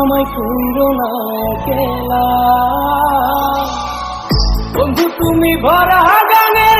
আমায় কুন্দ না খেলা বন্ধু তুমি ভরা গানের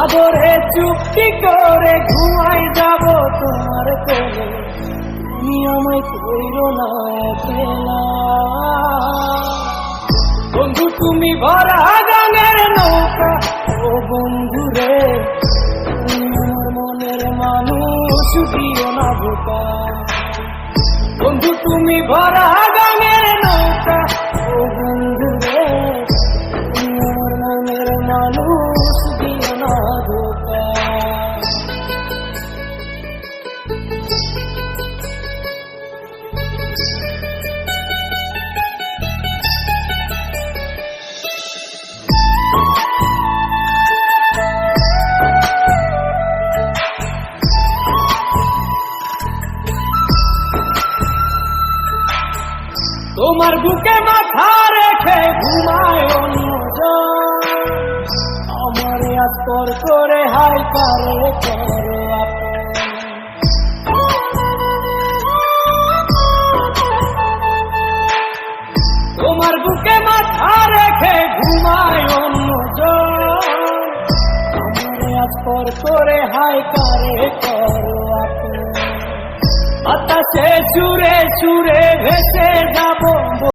আদরে চুক্তি করে ঘুমাই যাব তোমার কোলে। তুমি আমায় কইর না বন্ধু, তুমি ভরা গানের নৌকা। ও বন্ধু রে মনের মানুষ, দিও না বোকা। বন্ধু, তুমি ভরা তোমার বুকে মাথা রেখে ঘুমায় আমার আস্তর করে হাই করে তোমার বুকে মাথা রেখে ঘুমায় আমার আস্তর করে হাই করে করো। বাতাসে সুরে সুরে ভেসে